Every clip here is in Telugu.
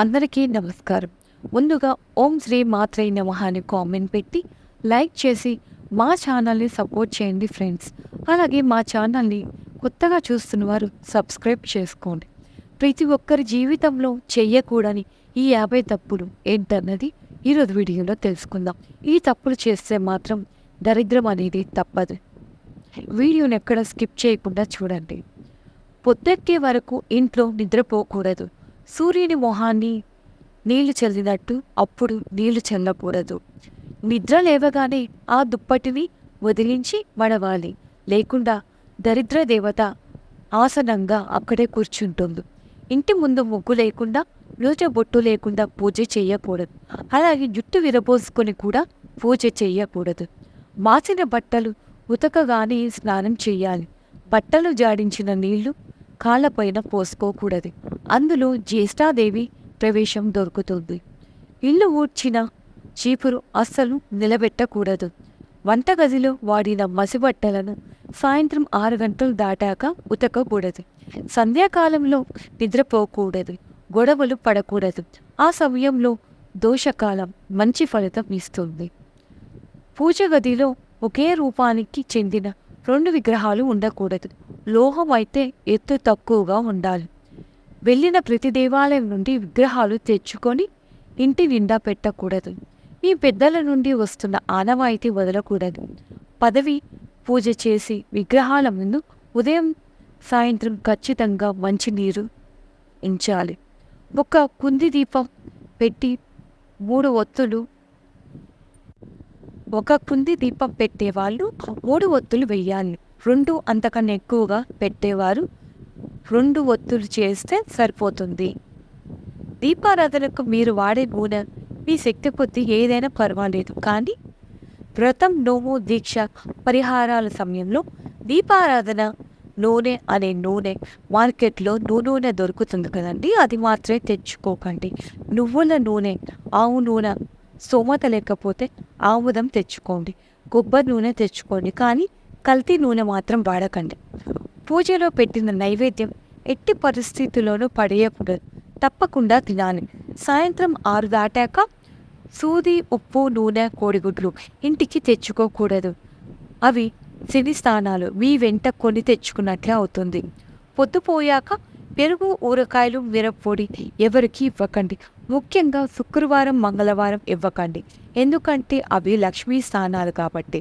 అందరికీ నమస్కారం. ముందుగా ఓం శ్రీ మాత్రై నమః అని కామెంట్ పెట్టి లైక్ చేసి మా ఛానల్ని సపోర్ట్ చేయండి ఫ్రెండ్స్ అలాగే మా ఛానల్ని కొత్తగా చూస్తున్న వారు సబ్స్క్రైబ్ చేసుకోండి. ప్రతి ఒక్కరి జీవితంలో చెయ్యకూడని ఈ యాభై తప్పులు ఏంటన్నది ఈరోజు వీడియోలో తెలుసుకుందాం. ఈ తప్పులు చేస్తే మాత్రం దరిద్రం అనేది తప్పదు. వీడియోని ఎక్కడ స్కిప్ చేయకుండా చూడండి. పొద్దెక్కే వరకు ఇంట్లో నిద్రపోకూడదు. సూర్యుని మొహాన్ని నీళ్ళు చల్లినట్టు అప్పుడు నీళ్ళు చల్లకూడదు. నిద్ర లేవగానే ఆ దుప్పటిని వదిలించి మడవాలి లేకుండా దరిద్ర దేవత ఆసనంగా అక్కడే కూర్చుంటుంది. ఇంటి ముందు ముగ్గు లేకుండా రోజు బొట్టు లేకుండా పూజ చేయకూడదు. అలాగే జుట్టు విరబోసుకొని కూడా పూజ చేయకూడదు. మాసిన బట్టలు ఉతకగానే స్నానం చేయాలి. బట్టలు జాడించిన నీళ్ళు కాళ్ళపైన పోసుకోకూడదు. అందులో జ్యేష్ఠాదేవి ప్రవేశం దొరుకుతుంది. ఇల్లు ఊడ్చిన చీపురు అస్సలు నిలబెట్టకూడదు. వంటగదిలో వాడిన మసిబట్టలను సాయంత్రం ఆరు గంటలు దాటాక ఉతకకూడదు. సంధ్యాకాలంలో నిద్రపోకూడదు. గొడవలు పడకూడదు. ఆ సమయంలో దోషకాలం మంచి ఫలితం ఇస్తుంది. పూజ గదిలో ఒకే రూపానికి చెందిన రెండు విగ్రహాలు ఉండకూడదు. లోహం అయితే ఎత్తు తక్కువగా ఉండాలి. వెళ్ళిన ప్రతి దేవాలయం నుండి విగ్రహాలు తెచ్చుకొని ఇంటి నిండా పెట్టకూడదు. మీ పెద్దల నుండి వస్తున్న ఆనవాయితీ వదలకూడదు. పదవి పూజ చేసి విగ్రహాల ముందు ఉదయం సాయంత్రం ఖచ్చితంగా మంచినీరు ఉంచాలి. ఒక కుంది దీపం పెట్టి మూడు ఒత్తులు ఒక కుంది దీపం పెట్టేవాళ్ళు మూడు ఒత్తులు వెయ్యాలి రెండు అంతకన్నా ఎక్కువగా పెట్టేవారు. రెండు ఒత్తులు చేస్తే సరిపోతుంది. దీపారాధనకు మీరు వాడే నూనె మీ శక్తి కొద్ది ఏదైనా పర్వాలేదు. కానీ వ్రతం నోము దీక్ష పరిహారాల సమయంలో దీపారాధన నూనె అనే నూనె మార్కెట్లో నూనె దొరుకుతుంది కదండి. అది మాత్రమే తెచ్చుకోకండి. నువ్వుల నూనె ఆవు నూనె స్తోమత లేకపోతే ఆముదం తెచ్చుకోండి కొబ్బరి నూనె తెచ్చుకోండి కానీ కల్తీ నూనె మాత్రం వాడకండి. పూజలో పెట్టిన నైవేద్యం ఎట్టి పరిస్థితుల్లోనూ పడేయకూడదు. తప్పకుండా తినాలి. సాయంత్రం ఆరు దాటాక సూది ఉప్పు నూనె కోడిగుడ్లు ఇంటికి తెచ్చుకోకూడదు. అవి శని స్థానాలు. మీ వెంట కొని తెచ్చుకున్నట్లే అవుతుంది. పొద్దుపోయాక పెరుగు ఊరకాయలు మిరప్పొడి ఎవరికి ఇవ్వకండి. ముఖ్యంగా శుక్రవారం మంగళవారం ఇవ్వకండి. ఎందుకంటే అవి లక్ష్మీ స్థానాలు కాబట్టి.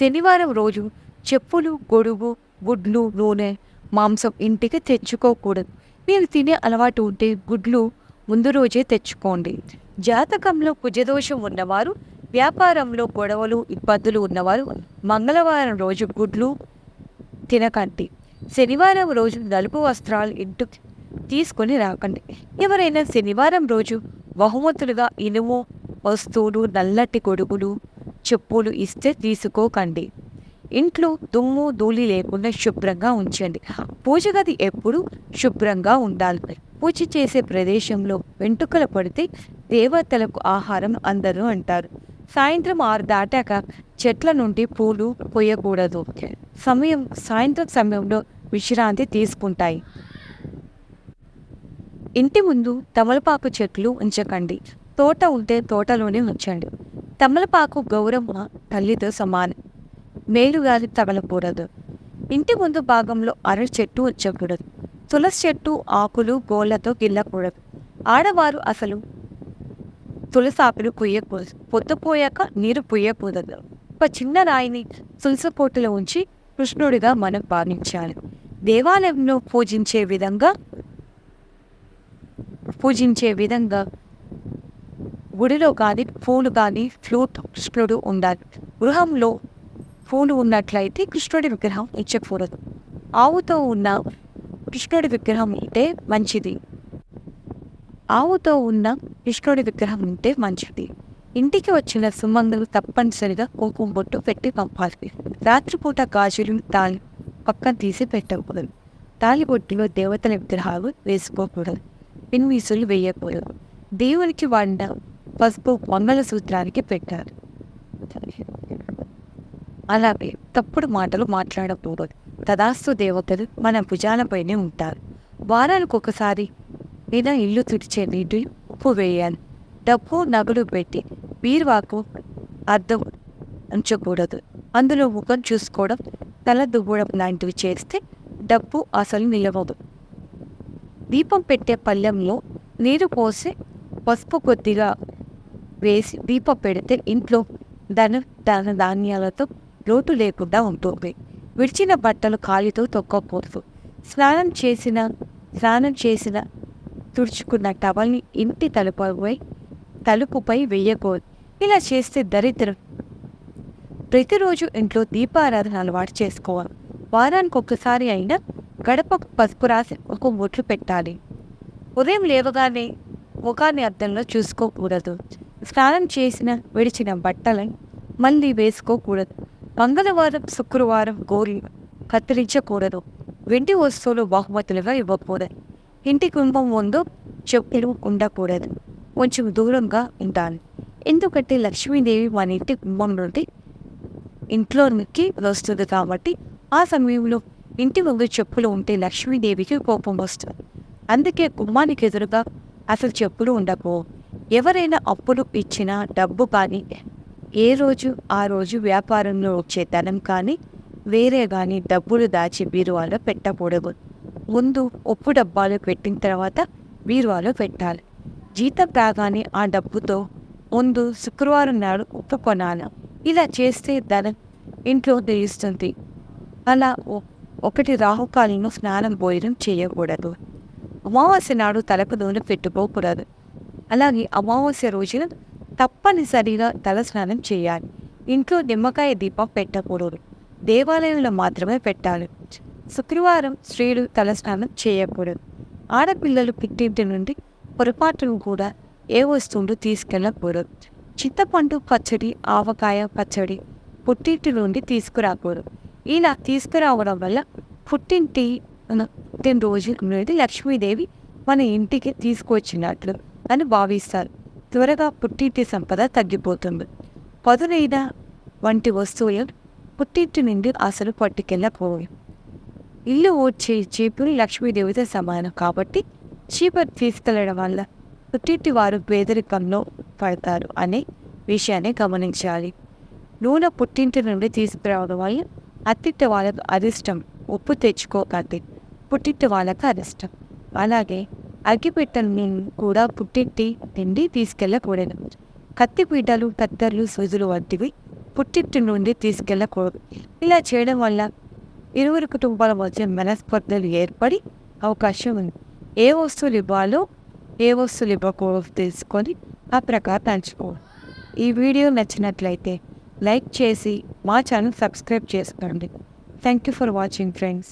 శనివారం రోజు చెప్పులు గొడుగు గుడ్లు నూనె మాంసం ఇంటికి తెచ్చుకోకూడదు. మీరు తినే అలవాటు ఉంటే గుడ్లు ముందు రోజే తెచ్చుకోండి. జాతకంలో కుజదోషం ఉన్నవారు వ్యాపారంలో గొడవలు ఇబ్బందులు ఉన్నవారు మంగళవారం రోజు గుడ్లు తినకండి. శనివారం రోజు నలుపు వస్త్రాలు ఇంటికి తీసుకొని రాకండి. ఎవరైనా శనివారం రోజు బహుమతులుగా ఇనుము వస్తువులు నల్లటి గొడుగులు చెప్పులు ఇస్తే తీసుకోకండి. ఇంట్లో దుమ్ము ధూళి లేకుండా శుభ్రంగా ఉంచండి. పూజ గది ఎప్పుడు శుభ్రంగా ఉండాలి. పూజ చేసే ప్రదేశంలో వెంట్రుకలు పడితే దేవతలకు ఆహారం అందరు అంటారు. సాయంత్రం ఆరు దాటాక చెట్ల నుండి పూలు పొయ్యకూడదు సమయం సాయంత్రం సమయంలో విశ్రాంతి తీసుకుంటాయి. ఇంటి ముందు తమలపాకు చెట్లు ఉంచకండి. తోట ఉంటే తోటలోనే ఉంచండి. తమలపాకు గౌరవ తల్లితో సమానం. మేలుగాలి తగలకూడదు. ఇంటి ముందు భాగంలో అరటి చెట్టు ఉంచకూడదు. తులసి చెట్టు ఆకులు గోళ్ళతో గిల్లకూడదు. ఆడవారు అసలు తులసాకులు పొయ్యకూడదు. పొద్దుపోయాక నీరు పొయ్యకూడదు. ఒక చిన్న రాయిని తులసిపోటులో ఉంచి కృష్ణుడిగా మనం భావించాలి దేవాలయంలో పూజించే విధంగా పూజించే విధంగా గుడిలో కానీ పూలు కానీ ఫ్లూట్ కృష్ణుడు ఉండాలి. గృహంలో పూలు ఉన్నట్లయితే కృష్ణుడి విగ్రహం ఇచ్చకూడదు. ఆవుతో ఉన్న కృష్ణుడి విగ్రహం ఉంటే మంచిది. ఆవుతో ఉన్న కృష్ణుడి విగ్రహం ఉంటే మంచిది. ఇంటికి వచ్చిన సుమంగలు తప్పనిసరిగా కుంకుమ బొట్టు పెట్టి పంపాలి. రాత్రిపూట గాజులు తాళి పక్కన తీసి పెట్టకూడదు. తాలిబొట్టులో దేవతల విగ్రహాలు వేసుకోకూడదు. పిన్వీసులు వేయకూడదు దేవునికి వండ పసుపు మంగళసూత్రానికి పెట్టారు. అలాగే తప్పుడు మాటలు మాట్లాడకూడదు. తదాస్తు దేవతలు మన భుజాలపైనే ఉంటారు. వారానికి ఒకసారి లేదా ఇల్లు తుడిచే నీటి ఉప్పు వేయాలి. డబ్బు నగలు పెట్టి బీరువాకు అర్థం ఉంచకూడదు. అందులో ముఖం చూసుకోవడం తల దువ్వడం లాంటివి చేస్తే డబ్బు అసలు నిలవదు. దీపం పెట్టే పళ్ళెంలో నీరు పోసి పసుపు కొద్దిగా వేసి దీపం పెడితే ఇంట్లో ధన ధన ధాన్యాలతో లోటు లేకుండా ఉంటుంది. విడిచిన బట్టలు కాలితో తొక్కకూడదు. స్నానం చేసిన స్నానం చేసిన తుడుచుకున్న టవల్ని ఇంటి తలుపుపై తలుపుపై వేయకూడదు. ఇలా చేస్తే దరిద్రం. ప్రతిరోజు ఇంట్లో దీపారాధన అలవాటు చేసుకోవాలి. వారానికి ఒక్కసారి అయినా గడపకు పసుపు రాసి ఒక బొట్లు పెట్టాలి. ఉదయం లేవగానే ముఖాన్ని అద్దంలో చూసుకోకూడదు. స్నానం చేసిన విడిచిన బట్టలను మళ్ళీ వేసుకోకూడదు. మంగళవారం శుక్రవారం గోరి కత్తిరించకూడదు. వెండి వస్తువులు బహుమతులుగా ఇవ్వకూడదు. ఇంటి కుటుంబం ముందు చెప్పులు ఉండకూడదు. కొంచెం దూరంగా ఉండాలి. ఎందుకంటే లక్ష్మీదేవి మన ఇంటి కుటుంబం నుండి ఇంట్లోకి వస్తుంది కాబట్టి ఆ సమయంలో ఇంటి ముందు చెప్పులు ఉంటే లక్ష్మీదేవికి కోపం వస్తుంది. అందుకే గుమ్మానికి ఎదురుగా అసలు చెప్పులు ఉండకు. ఎవరైనా అప్పులు ఇచ్చినా డబ్బు కానీ ఏ రోజు ఆ రోజు వ్యాపారంలో వచ్చే ధనం కానీ వేరే కానీ డబ్బులు దాచి బీరువాలో పెట్టకూడదు. ముందు ఉప్పు డబ్బాలు పెట్టిన తర్వాత బీరువాలో పెట్టాలి. జీతం రాగానే ఆ డబ్బుతో ముందు శుక్రవారం నాడు ఉప్పు కొనాలి. ఇలా చేస్తే ధనం ఇంట్లో తెలుస్తుంది. అలా ఒకటి రాహుకాలంలో స్నానం భోజనం చేయకూడదు. అమావాస్య నాడు తలకు నూనె పెట్టుకోకూడదు. అలాగే అమావాస్య రోజున తప్పనిసరిగా తల స్నానం చేయాలి. ఇంట్లో నిమ్మకాయ దీపం పెట్టకూడదు. దేవాలయంలో మాత్రమే పెట్టాలి. శుక్రవారం స్త్రీలు తల స్నానం చేయకూడదు. ఆడపిల్లలు పుట్టింటి నుండి పొరపాటును కూడా ఏ వస్తువులు తీసుకెళ్ళకూడదు చింతపండు పచ్చడి ఆవకాయ పచ్చడి పుట్టింటి నుండి తీసుకురాకూడదు. ఇలా తీసుకురావడం వల్ల పుట్టింటి మన- పుట్టినరోజు అనేది లక్ష్మీదేవి మన ఇంటికి తీసుకువచ్చినట్లు అని భావిస్తారు. త్వరగా పుట్టింటి సంపద తగ్గిపోతుంది. పదునైన వంటి వస్తువులు పుట్టింటి నుండి అసలు పట్టుకెళ్ళకపోవు ఇల్లు వచ్చే చీపులు లక్ష్మీదేవితో సమానం కాబట్టి చీపురు తీసుకెళ్ళడం వల్ల పుట్టింటి వారు పేదరికంలో పడతారు అనే విషయాన్ని గమనించాలి. నూనె పుట్టింటి నుండి తీసుకురావడం వల్ల అత్తిట్ట వాళ్ళకు అరిష్టం ఉప్పు తెచ్చుకోకండి. పుట్టింటి వాళ్ళకు అరిష్టం. అలాగే అగ్గిపెట్టెలను కూడా పుట్టిట్టి తిండి తీసుకెళ్ళకూడదు. కత్తిపీటలు కత్తెరలు సూజులు వంటివి పుట్టిట్టి నుండి తీసుకెళ్ళకూడదు. ఇలా చేయడం వల్ల ఇరువురు కుటుంబాల మధ్య మనస్పర్ధలు ఏర్పడి అవకాశం ఉంది. ఏ వస్తువులు ఇవ్వాలో ఏ వస్తువులు ఇవ్వకూడదు తెలుసుకొని ఆ ప్రకారం నడుచుకోవాలి ఈ వీడియో నచ్చినట్లయితే లైక్ చేసి మా ఛానల్ సబ్స్క్రైబ్ చేసుకోండి. Thank you for watching friends